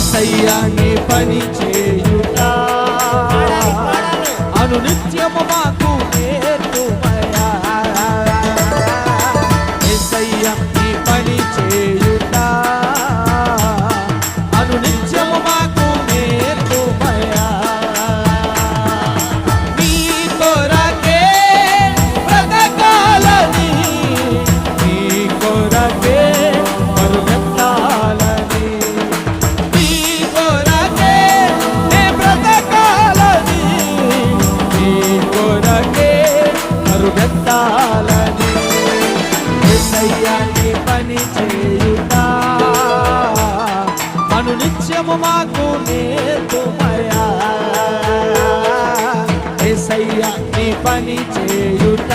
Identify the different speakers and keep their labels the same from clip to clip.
Speaker 1: ఏసయ్యా నీ పని చేయుట. అనునిత్యము మాకు యేసయ్యా పని చేయుట అను నిత్యము మాకు నేర్పుమయా. నీ పని చేయుట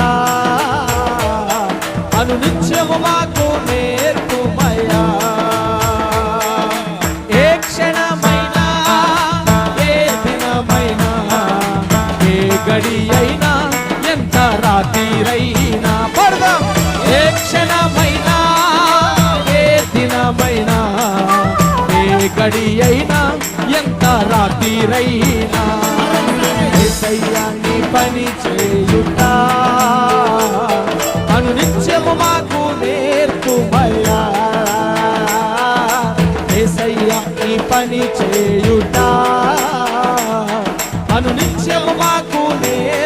Speaker 1: అను నిత్యము మాకు నేర్పుమయా. గడి అయినా ఎంత రాత్రిరైనా ఎక్కడి అయినా ఎంత రాత్రిరైనా. పని చేయుట. అను నిత్యము మాకు నేర్పు ఏసయ్యాన్ని పని చేయుట. అను నిత్యము మాకు నేర్పు